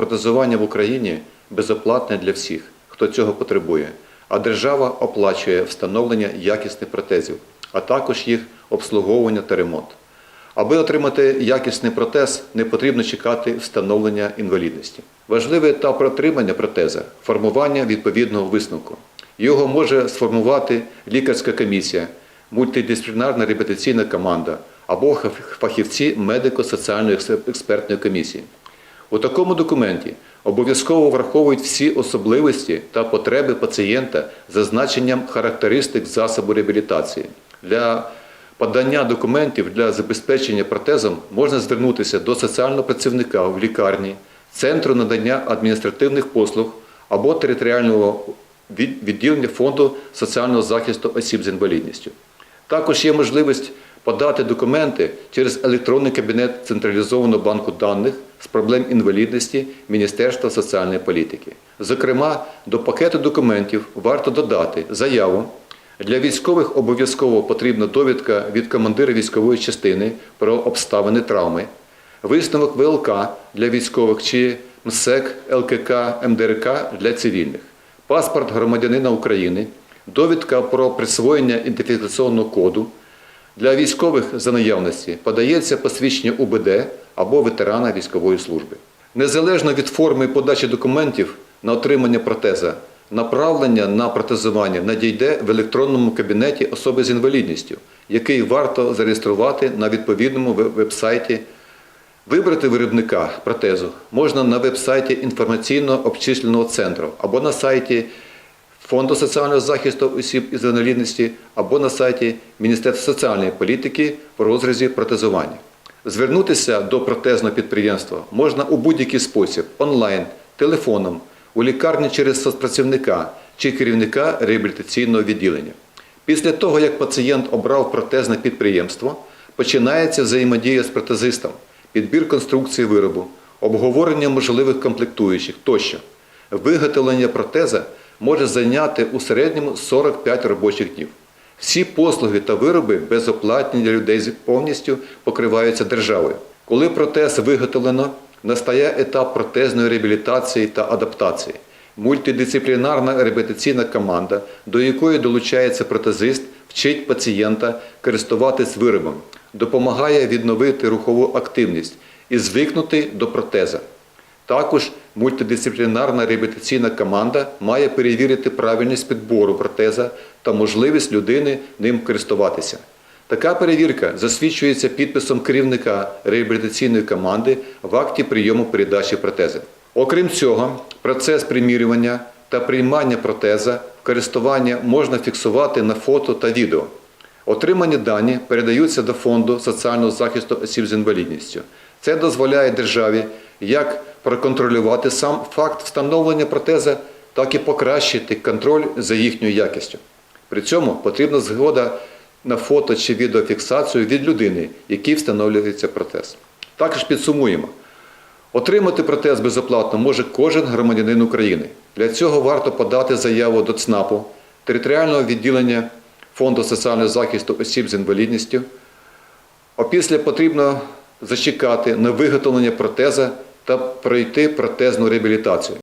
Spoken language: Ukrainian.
протезування в Україні безоплатне для всіх, хто цього потребує, а держава оплачує встановлення якісних протезів, а також їх обслуговування та ремонт. Аби отримати якісний протез, не потрібно чекати встановлення інвалідності. Важливий етап отримання протеза формування відповідного висновку. Його може сформувати лікарська комісія, мультидисциплінарна реабілітаційна команда або фахівці медико-соціальної експертної комісії. У такому документі обов'язково враховують всі особливості та потреби пацієнта з зазначенням характеристик засобу реабілітації. Для подання документів для забезпечення протезом можна звернутися до соціального працівника в лікарні, центру надання адміністративних послуг або територіального відділення фонду соціального захисту осіб з інвалідністю. Також є можливість подати документи через електронний кабінет централізованого банку даних з проблем інвалідності Міністерства соціальної політики. Зокрема, до пакету документів варто додати заяву. Для військових обов'язково потрібна довідка від командира військової частини про обставини травми, висновок ВЛК для військових чи МСЕК, ЛКК, МДРК для цивільних, паспорт громадянина України, довідка про присвоєння ідентифікаційного коду. Для військових за наявності подається посвідчення УБД або ветерана військової служби. Незалежно від форми подачі документів на отримання протеза, направлення на протезування надійде в електронному кабінеті особи з інвалідністю, який варто зареєструвати на відповідному веб- веб-сайті Вибрати виробника протезу можна на веб-сайті інформаційно обчисленого центру або на сайті Фонду соціального захисту осіб із інвалідності або на сайті Міністерства соціальної політики в розрізі протезування. Звернутися до протезного підприємства можна у будь-який спосіб онлайн, телефоном, у лікарні через соцпрацівника чи керівника реабілітаційного відділення. Після того, як пацієнт обрав протезне підприємство, починається взаємодія з протезистом, підбір конструкції виробу, обговорення можливих комплектуючих тощо. Виготовлення протеза може зайняти у середньому 45 робочих днів. Всі послуги та вироби безоплатні для людей повністю покриваються державою. Коли протез виготовлено, настає етап протезної реабілітації та адаптації. Мультидисциплінарна реабілітаційна команда, до якої долучається протезист, вчить пацієнта користуватись виробом, допомагає відновити рухову активність і звикнути до протеза. Також мультидисциплінарна реабілітаційна команда має перевірити правильність підбору протеза та можливість людини ним користуватися. Така перевірка засвідчується підписом керівника реабілітаційної команди в акті прийому передачі протези. Окрім цього, процес примірювання та приймання протеза в користування можна фіксувати на фото та відео. Отримані дані передаються до Фонду соціального захисту осіб з інвалідністю. Це дозволяє державі як проконтролювати сам факт встановлення протеза, так і покращити контроль за їхньою якістю. При цьому потрібна згода на фото чи відеофіксацію від людини, якій встановлюється протез. Також підсумуємо. Отримати протез безоплатно може кожен громадянин України. Для цього варто подати заяву до ЦНАПу, територіального відділення Фонду соціального захисту осіб з інвалідністю. Опісля потрібно зачекати на виготовлення протеза та пройти протезну реабілітацію.